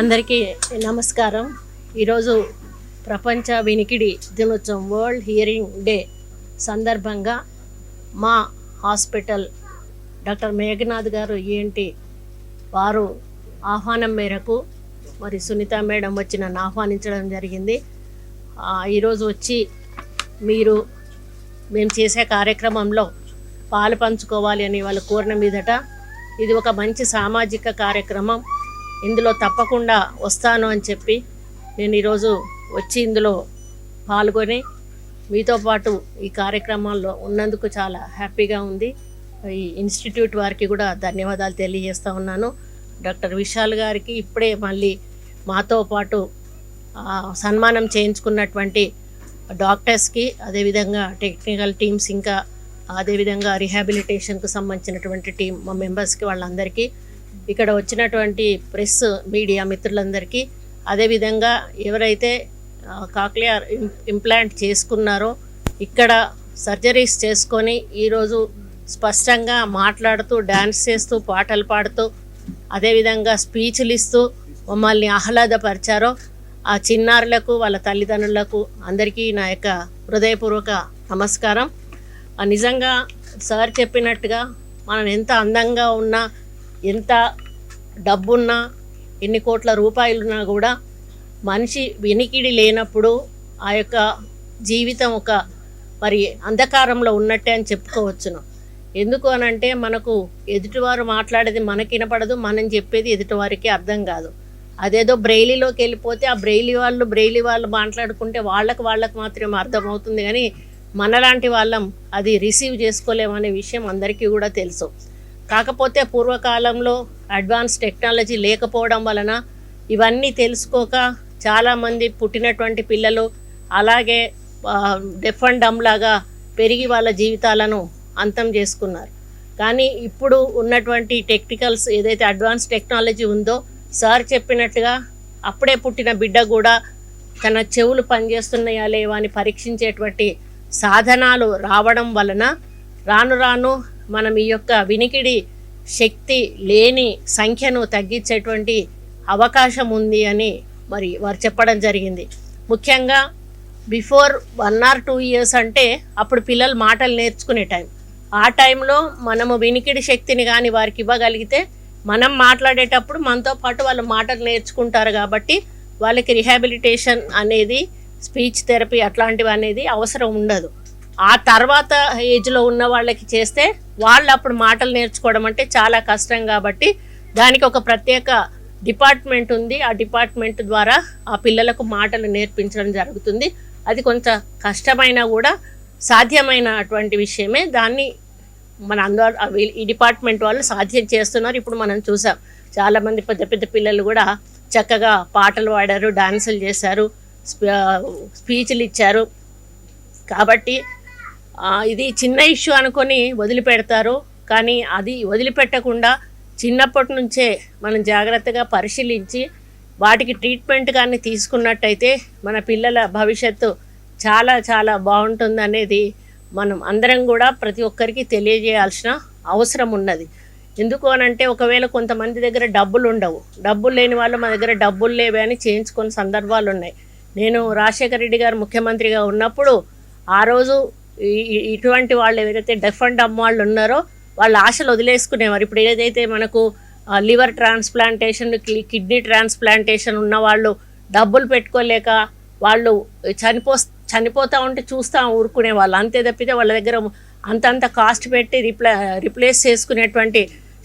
అందరికీ నమస్కారం. ఈరోజు ప్రపంచ వినికిడి దినోత్సవం వరల్డ్ హియరింగ్ డే సందర్భంగా మా హాస్పిటల్ డాక్టర్ మేఘనాథ్ గారు ఏంటి? వారు ఆహ్వానం మేరకు మరి సునీత మేడం వచ్చి నన్ను ఆహ్వానించడం జరిగింది. ఈరోజు వచ్చి మీరు మేము చేసే కార్యక్రమంలో పాలు పంచుకోవాలి అని వాళ్ళు కోరిన మీదట ఇది ఒక మంచి సామాజిక కార్యక్రమం. ఇందులో తప్పకుండా వస్తాను అని చెప్పి నేను ఈరోజు వచ్చి ఇందులో పాల్గొని మీతో పాటు ఈ కార్యక్రమాల్లో ఉన్నందుకు చాలా హ్యాపీగా ఉంది. ఈ ఇన్స్టిట్యూట్ వారికి కూడా ధన్యవాదాలు తెలియజేస్తూ ఉన్నాను. డాక్టర్ విశాల్ గారికి ఇప్పుడే మళ్ళీ మాతో పాటు సన్మానం చేయించుకున్నటువంటి డాక్టర్స్కి అదేవిధంగా టెక్నికల్ టీమ్స్ ఇంకా అదేవిధంగా రిహాబిలిటేషన్కు సంబంధించినటువంటి టీం మా మెంబర్స్కి వాళ్ళందరికీ ఇక్కడ వచ్చినటువంటి ప్రెస్ మీడియా మిత్రులందరికీ అదేవిధంగా ఎవరైతే కాక్లియర్ ఇంప్లాంట్ చేసుకున్నారో ఇక్కడ సర్జరీస్ చేసుకొని ఈరోజు స్పష్టంగా మాట్లాడుతూ డ్యాన్స్ చేస్తూ పాటలు పాడుతూ అదేవిధంగా స్పీచ్లు ఇస్తూ మమ్మల్ని ఆహ్లాదపరిచారో ఆ చిన్నారులకు వాళ్ళ తల్లిదండ్రులకు అందరికీ నా యొక్క హృదయపూర్వక నమస్కారం. నిజంగా సార్ చెప్పినట్టుగా మనం ఎంత అందంగా ఉన్నా ఎంత డబ్బున్నా ఎన్ని కోట్ల రూపాయలున్నా కూడా మనిషి వినికిడి లేనప్పుడు ఆ యొక్క జీవితం ఒక మరి అంధకారంలో ఉన్నట్టే అని చెప్పుకోవచ్చును. ఎందుకు అని అంటే మనకు ఎదుటివారు మాట్లాడేది మనకి వినపడదు మనం చెప్పేది ఎదుటివారికి అర్థం కాదు. అదేదో బ్రెయిలీలోకి వెళ్ళిపోతే ఆ బ్రెయిలీ వాళ్ళు బ్రెయిలీ వాళ్ళు మాట్లాడుకుంటే వాళ్ళకు వాళ్ళకు మాత్రమే అర్థమవుతుంది కానీ మనలాంటి వాళ్ళం అది రిసీవ్ చేసుకోలేమనే విషయం అందరికీ కూడా తెలుసు. కాకపోతే పూర్వకాలంలో అడ్వాన్స్ టెక్నాలజీ లేకపోవడం వలన ఇవన్నీ తెలుసుకోక చాలామంది పుట్టినటువంటి పిల్లలు అలాగే డెఫ్ అండ్ డమ్ లాగా పెరిగి వాళ్ళ జీవితాలను అంతం చేసుకున్నారు. కానీ ఇప్పుడు ఉన్నటువంటి టెక్నికల్స్ ఏదైతే అడ్వాన్స్ టెక్నాలజీ ఉందో సార్ చెప్పినట్టుగా అప్పుడే పుట్టిన బిడ్డ కూడా తన చెవులు పనిచేస్తున్నాయా లేవా అని పరీక్షించేటువంటి సాధనాలు రావడం వలన రాను రాను మనం ఈ యొక్క వినికిడి శక్తి లేని సంఖ్యను తగ్గించేటువంటి అవకాశం ఉంది అని మరి వారు చెప్పడం జరిగింది. ముఖ్యంగా before one or two years అంటే అప్పుడు పిల్లలు మాటలు నేర్చుకునే టైం. ఆ టైంలో మనము వినికిడి శక్తిని కానీ వారికి ఇవ్వగలిగితే మనం మాట్లాడేటప్పుడు మనతో పాటు వాళ్ళు మాటలు నేర్చుకుంటారు కాబట్టి వాళ్ళకి రిహాబిలిటేషన్ అనేది స్పీచ్ థెరపీ అట్లాంటివి అనేది అవసరం ఉండదు. ఆ తర్వాత ఏజ్లో ఉన్న వాళ్ళకి చేస్తే వాళ్ళు అప్పుడు మాటలు నేర్చుకోవడం అంటే చాలా కష్టం కాబట్టి దానికి ఒక ప్రత్యేక డిపార్ట్మెంట్ ఉంది. ఆ డిపార్ట్మెంట్ ద్వారా ఆ పిల్లలకు మాటలు నేర్పించడం జరుగుతుంది. అది కొంచెం కష్టమైనా కూడా సాధ్యమైనటువంటి విషయమే. దాన్ని మన అందరు ఈ డిపార్ట్మెంట్ వాళ్ళు సాధ్యం చేస్తున్నారు. ఇప్పుడు మనం చూసాం చాలామంది పెద్ద పెద్ద పిల్లలు కూడా చక్కగా పాటలు పాడారు డాన్సులు చేశారు స్పీచ్లు ఇచ్చారు. కాబట్టి ఇది చిన్న ఇష్యూ అనుకొని వదిలిపెడతారు. కానీ అది వదిలిపెట్టకుండా చిన్నప్పటి నుంచే మనం జాగ్రత్తగా పరిశీలించి వాటికి ట్రీట్మెంట్ కానీ తీసుకున్నట్టయితే మన పిల్లల భవిష్యత్తు చాలా చాలా బాగుంటుంది అనేది మనం అందరం కూడా ప్రతి ఒక్కరికి తెలియజేయాల్సిన అవసరం ఉన్నది. ఎందుకు అని అంటే ఒకవేళ కొంతమంది దగ్గర డబ్బులు ఉండవు. డబ్బులు లేని వాళ్ళు మా దగ్గర డబ్బులు లేవే అని చేయించుకున్న సందర్భాలు ఉన్నాయి. నేను రాజశేఖర రెడ్డి గారు ముఖ్యమంత్రిగా ఉన్నప్పుడు ఆ రోజు ఇటువంటి వాళ్ళు ఎవరైతే డెఫ్ అండ్ వాళ్ళు ఉన్నారో వాళ్ళ ఆశలు వదిలేసుకునేవారు. ఇప్పుడు ఏదైతే మనకు లివర్ ట్రాన్స్ప్లాంటేషన్ కిడ్నీ ట్రాన్స్ప్లాంటేషన్ ఉన్న వాళ్ళు డబ్బులు పెట్టుకోలేక వాళ్ళు చనిపో చనిపోతూ ఉంటే చూస్తూ ఊరుకునే వాళ్ళు. అంతే తప్పితే వాళ్ళ దగ్గర అంతంత కాస్ట్ పెట్టి రిప్లే రిప్లేస్ చేసుకునేటువంటి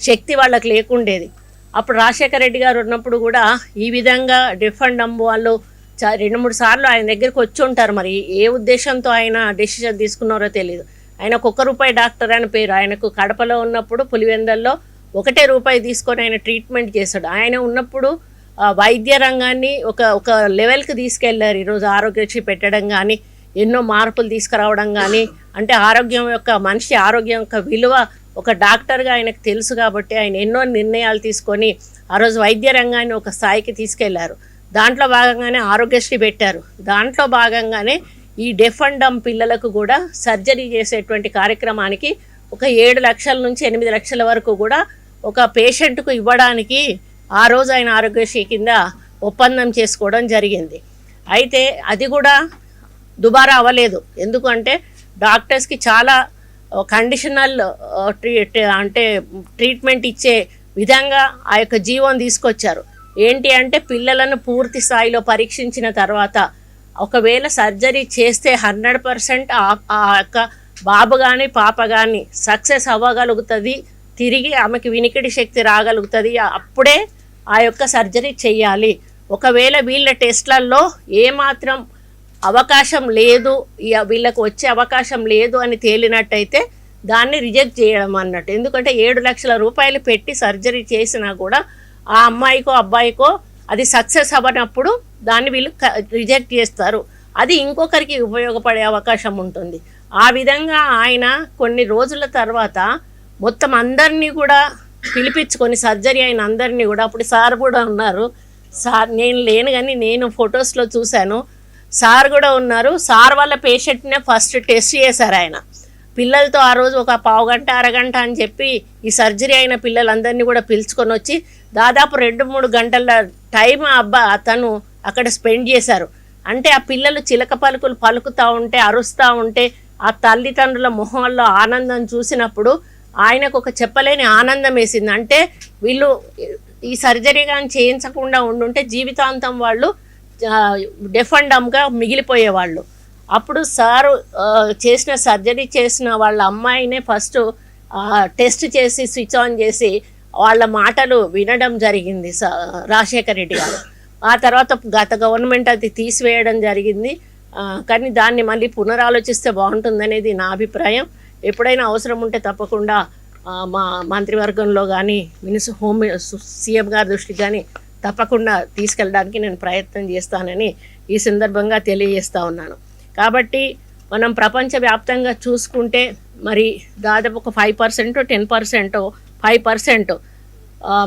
శక్తి వాళ్ళకి లేకుండేది. అప్పుడు రాజశేఖర రెడ్డి గారు ఉన్నప్పుడు కూడా ఈ విధంగా డిఫండ్ అమ్మ వాళ్ళు రెండు మూడు సార్లు ఆయన దగ్గరికి వచ్చి ఉంటారు మరి. ఏ ఉద్దేశంతో ఆయన డెసిషన్ తీసుకున్నారో తెలియదు ఆయనకు ఒక్క రూపాయి డాక్టర్ అని పేరు. ఆయనకు కడపలో ఉన్నప్పుడు పులివెందల్లో ఒకటే రూపాయి తీసుకొని ఆయన ట్రీట్మెంట్ చేశాడు. ఆయన ఉన్నప్పుడు వైద్య రంగాన్ని ఒక ఒక లెవెల్కి తీసుకెళ్ళారు. ఈరోజు ఆరోగ్యశ్రీ పెట్టడం కానీ ఎన్నో మార్పులు తీసుకురావడం కానీ అంటే ఆరోగ్యం యొక్క మనిషి ఆరోగ్యం యొక్క విలువ ఒక డాక్టర్గా ఆయనకు తెలుసు కాబట్టి ఆయన ఎన్నో నిర్ణయాలు తీసుకొని ఆ రోజు వైద్య రంగాన్ని ఒక స్థాయికి తీసుకెళ్ళారు. దాంట్లో భాగంగానే ఆరోగ్యశ్రీ పెట్టారు. దాంట్లో భాగంగానే ఈ డెఫ్ అండ్ డమ్ పిల్లలకు కూడా సర్జరీ చేసేటువంటి కార్యక్రమానికి ఒక ఏడు లక్షల నుంచి ఎనిమిది లక్షల వరకు కూడా ఒక పేషెంట్కు ఇవ్వడానికి ఆ రోజు ఆయన ఆరోగ్యశ్రీ కింద ఒప్పందం చేసుకోవడం జరిగింది. అయితే అది కూడా దుబారా అవ్వలేదు. ఎందుకంటే డాక్టర్స్కి చాలా కండిషనల్ ట్రీ అంటే ట్రీట్మెంట్ ఇచ్చే విధంగా ఆ యొక్క జీవం తీసుకొచ్చారు. ఏంటి అంటే పిల్లలను పూర్తి స్థాయిలో పరీక్షించిన తర్వాత ఒకవేళ సర్జరీ చేస్తే హండ్రెడ్ పర్సెంట్ ఆ యొక్క బాబు కానీ పాప కానీ సక్సెస్ అవ్వగలుగుతుంది. తిరిగి ఆమెకి వినికిడి శక్తి రాగలుగుతుంది. అప్పుడే ఆ యొక్క సర్జరీ చేయాలి ఒకవేళ వీళ్ళ టెస్ట్లలో ఏమాత్రం అవకాశం లేదు ఇక వీళ్ళకు వచ్చే అవకాశం లేదు అని తేలినట్టయితే దాన్ని రిజెక్ట్ చేయడం అన్నట్టు. ఎందుకంటే ఏడు లక్షల రూపాయలు పెట్టి సర్జరీ చేసినా కూడా ఆ అమ్మాయికో అబ్బాయికో అది సక్సెస్ అవ్వనప్పుడు దాన్ని వీళ్ళు రిజెక్ట్ చేస్తారు. అది ఇంకొకరికి ఉపయోగపడే అవకాశం ఉంటుంది. ఆ విధంగా ఆయన కొన్ని రోజుల తర్వాత మొత్తం అందరినీ కూడా పిలిపించుకొని సర్జరీ అయిన అందరినీ కూడా అప్పుడు సార్ కూడా ఉన్నారు. సార్ నేను లేను కానీ నేను ఫొటోస్లో చూశాను. సార్ కూడా ఉన్నారు. సార్ వాళ్ళ పేషెంట్నే ఫస్ట్ టెస్ట్ చేశారు ఆయన. పిల్లలతో ఆ రోజు ఒక పావు గంట అరగంట అని చెప్పి ఈ సర్జరీ అయిన పిల్లలందరినీ కూడా పిలుచుకొని వచ్చి దాదాపు రెండు మూడు గంటల టైం ఆ అబ్బా అతను అక్కడ స్పెండ్ చేశారు. అంటే ఆ పిల్లలు చిలక పలుకులు పలుకుతూ ఉంటే అరుస్తూ ఉంటే ఆ తల్లిదండ్రుల మొహంలో ఆనందం చూసినప్పుడు ఆయనకు ఒక చెప్పలేని ఆనందం వేసింది. అంటే వీళ్ళు ఈ సర్జరీ కానీ చేయించకుండా ఉండుంటే జీవితాంతం వాళ్ళు డెఫండమ్గా మిగిలిపోయేవాళ్ళు. అప్పుడు సారు చేసిన సర్జరీ చేసిన వాళ్ళ అమ్మాయినే ఫస్ట్ టెస్ట్ చేసి స్విచ్ ఆన్ చేసి వాళ్ళ మాటలు వినడం జరిగింది స రాజశేఖర రెడ్డి గారు. ఆ తర్వాత గత గవర్నమెంట్ అది తీసివేయడం జరిగింది. కానీ దాన్ని మళ్ళీ పునరాలోచిస్తే బాగుంటుందనేది నా అభిప్రాయం. ఎప్పుడైనా అవసరం ఉంటే తప్పకుండా మా మంత్రివర్గంలో కానీ మినిస్ హోమ్ సీఎం గారి దృష్టికి కానీ తప్పకుండా తీసుకెళ్ళడానికి నేను ప్రయత్నం చేస్తానని ఈ సందర్భంగా తెలియజేస్తా ఉన్నాను. కాబట్టి మనం ప్రపంచవ్యాప్తంగా చూసుకుంటే మరి దాదాపు ఒక five percent ten percent five percent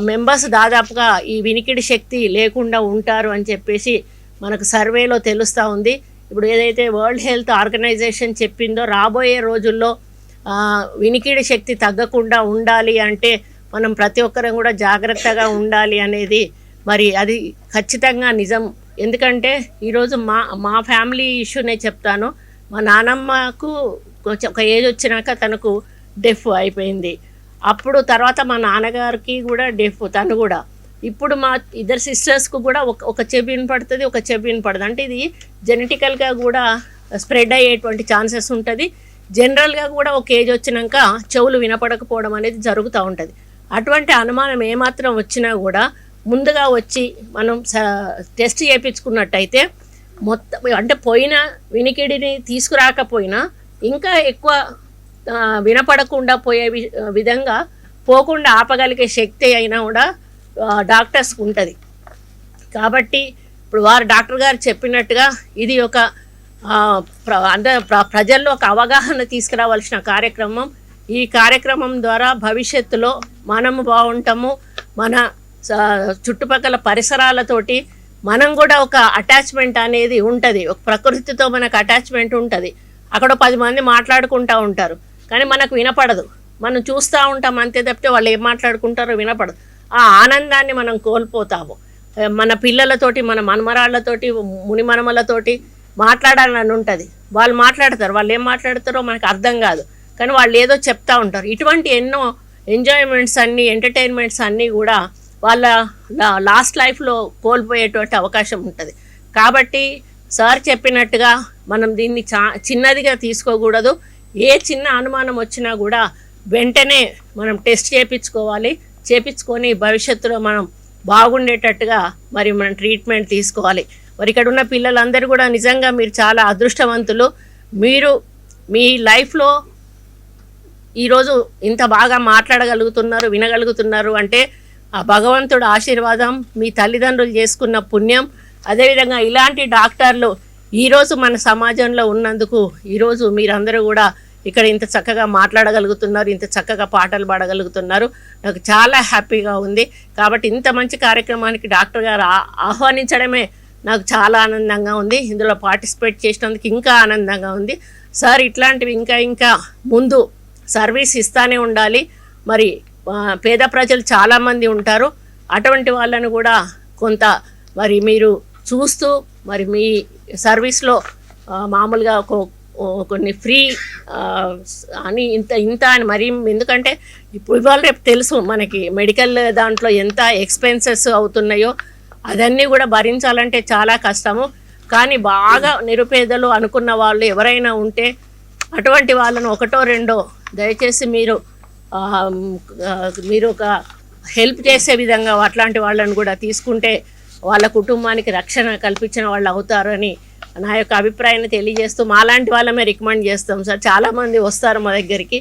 members దాదాపుగా ఈ వినికిడి శక్తి లేకుండా ఉంటారు అని చెప్పేసి మనకు సర్వేలో తెలుస్తూ ఉంది. ఇప్పుడు ఏదైతే వరల్డ్ హెల్త్ ఆర్గనైజేషన్ చెప్పిందో రాబోయే రోజుల్లో వినికిడి శక్తి తగ్గకుండా ఉండాలి అంటే మనం ప్రతి ఒక్కరం కూడా జాగ్రత్తగా ఉండాలి అనేది మరి అది ఖచ్చితంగా నిజం. ఎందుకంటే ఈరోజు మా మా ఫ్యామిలీ ఇష్యూనే చెప్తాను. మా నానమ్మకు కొంచెం ఒక ఏజ్ వచ్చినాక తనకు డెఫ్ అయిపోయింది. అప్పుడు తర్వాత మా నాన్నగారికి కూడా డెఫ్ తను కూడా. ఇప్పుడు మా ఇద్దరు సిస్టర్స్కు కూడా ఒక ఒక చెవి వినపడుతుంది ఒక చెవి వినపడుతుంది అంటే ఇది జెనెటికల్గా కూడా స్ప్రెడ్ అయ్యేటువంటి ఛాన్సెస్ ఉంటుంది. జనరల్గా కూడా ఒక ఏజ్ వచ్చినాక చెవులు వినపడకపోవడం అనేది జరుగుతూ ఉంటుంది. అటువంటి అనుమానం ఏమాత్రం వచ్చినా కూడా ముందుగా వచ్చి మనం టెస్ట్ చేయించుకున్నట్టయితే మొత్తం అంటే పోయిన వినికిడిని తీసుకురాకపోయినా ఇంకా ఎక్కువ వినపడకుండా పోయే వి- విధంగా పోకుండా ఆపగలిగే శక్తి అయినా కూడా డాక్టర్స్ డాక్టర్స్కి ఉంటుంది. కాబట్టి ఇప్పుడు వారు డాక్టర్ గారు చెప్పినట్టుగా ఇది ఒక ప్ర అంటే ప్ర- ప్రజల్లో ఒక అవగాహన తీసుకురావాల్సిన కార్యక్రమం. ఈ కార్యక్రమం ద్వారా భవిష్యత్తులో మనము బాగుంటాము మన చుట్టుపక్కల పరిసరాలతోటి మనం కూడా ఒక అటాచ్మెంట్ అనేది ఉంటుంది. ఒక ప్రకృతితో మనకు అటాచ్మెంట్ ఉంటుంది. అక్కడ పది మంది మాట్లాడుకుంటూ ఉంటారు. కానీ మనకు వినపడదు. మనం చూస్తూ ఉంటాం అంతే తప్పితే వాళ్ళు ఏం మాట్లాడుకుంటారో వినపడదు. ఆ ఆనందాన్ని మనం కోల్పోతాము. మన పిల్లలతోటి మన మనమరాళ్ళతోటి ముని మనమలతోటి మాట్లాడాలని ఉంటుంది. వాళ్ళు మాట్లాడతారు. వాళ్ళు ఏం మాట్లాడతారో మనకు అర్థం కాదు. కానీ వాళ్ళు ఏదో చెప్తూ ఉంటారు. ఇటువంటి ఎన్నో ఎంజాయ్మెంట్స్ అన్నీ ఎంటర్టైన్మెంట్స్ అన్నీ కూడా వాళ్ళ లా- లాస్ట్ లైఫ్లో కోల్పోయేటువంటి అవకాశం ఉంటుంది. కాబట్టి సార్ చెప్పినట్టుగా మనం దీన్ని చా చిన్నదిగా తీసుకోకూడదు. ఏ చిన్న అనుమానం వచ్చినా కూడా వెంటనే మనం టెస్ట్ చేయించుకోవాలి చేయించుకొని భవిష్యత్తులో మనం బాగుండేటట్టుగా మరి మనం ట్రీట్మెంట్ తీసుకోవాలి. మరి ఇక్కడ ఉన్న పిల్లలందరూ కూడా నిజంగా మీరు చాలా అదృష్టవంతులు. మీరు మీ లైఫ్లో ఈరోజు ఇంత బాగా మాట్లాడగలుగుతున్నారు వినగలుగుతున్నారు అంటే ఆ భగవంతుడు ఆశీర్వాదం మీ తల్లిదండ్రులు చేసుకున్న పుణ్యం. అదేవిధంగా ఇలాంటి డాక్టర్లు ఈరోజు మన సమాజంలో ఉన్నందుకు ఈరోజు మీరందరూ కూడా ఇక్కడ ఇంత చక్కగా మాట్లాడగలుగుతున్నారు ఇంత చక్కగా పాటలు పాడగలుగుతున్నారు. నాకు చాలా హ్యాపీగా ఉంది. కాబట్టి ఇంత మంచి కార్యక్రమానికి డాక్టర్ గారు ఆ- ఆహ్వానించడమే నాకు చాలా ఆనందంగా ఉంది. ఇందులో పార్టిసిపేట్ చేసినందుకు ఇంకా ఆనందంగా ఉంది. సార్ ఇట్లాంటివి ఇంకా ఇంకా ముందు సర్వీస్ ఇస్తానే ఉండాలి. మరి పేద ప్రజలు చాలామంది ఉంటారు. అటువంటి వాళ్ళను కూడా కొంత మరి మీరు చూస్తూ మరి మీ సర్వీస్లో మామూలుగా ఒక- కొన్ని ఫ్రీ అని ఇంత ఇంత అని మరి ఎందుకంటే ఇప్పుడు ఇవాళ రేపు తెలుసు మనకి మెడికల్ దాంట్లో ఎంత ఎక్స్పెన్సెస్ అవుతున్నాయో అదన్నీ కూడా భరించాలంటే చాలా కష్టము. కానీ బాగా నిరుపేదలు అనుకున్న వాళ్ళు ఎవరైనా ఉంటే అటువంటి వాళ్ళను ఒకటో రెండో దయచేసి మీరు మీరు ఒక హెల్ప్ చేసే విధంగా అట్లాంటి వాళ్ళని కూడా తీసుకుంటే వాళ్ళ కుటుంబానికి రక్షణ కల్పించిన వాళ్ళు అవుతారని నా యొక్క అభిప్రాయాన్ని తెలియజేస్తూ మాలాంటి వాళ్ళమే రికమెండ్ చేస్తాం సార్. చాలామంది వస్తారు మా దగ్గరికి.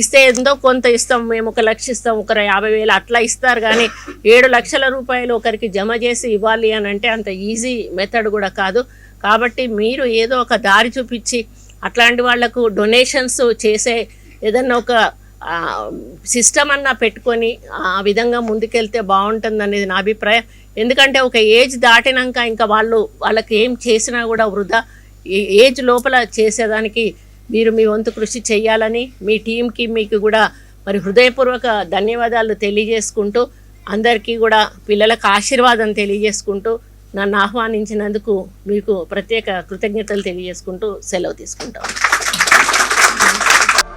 ఇస్తే ఎంతో కొంత ఇస్తాం మేము ఒక లక్ష ఇస్తాం ఒకరు యాభై వేలు అట్లా ఇస్తారు కానీ ఏడు లక్షల రూపాయలు ఒకరికి జమ చేసి ఇవ్వాలి అని అంటే అంత ఈజీ మెథడ్ కూడా కాదు. కాబట్టి మీరు ఏదో ఒక దారి చూపించి అట్లాంటి వాళ్ళకు డొనేషన్స్ చేసే ఏదన్నా ఒక సిస్టమ్ అన్నా పెట్టుకొని ఆ విధంగా ముందుకెళ్తే బాగుంటుంది అనేది నా అభిప్రాయం. ఎందుకంటే ఒక ఏజ్ దాటినాక ఇంకా వాళ్ళు వాళ్ళకి ఏం చేసినా కూడా వృధా. ఏజ్ లోపల చేసేదానికి మీరు మీ వంతు కృషి చేయాలని మీ టీంకి మీకు కూడా మరి హృదయపూర్వక ధన్యవాదాలు తెలియజేసుకుంటూ అందరికీ కూడా పిల్లలకు ఆశీర్వాదం తెలియజేసుకుంటూ నన్ను ఆహ్వానించినందుకు మీకు ప్రత్యేక కృతజ్ఞతలు తెలియజేసుకుంటూ సెలవు తీసుకుంటాం.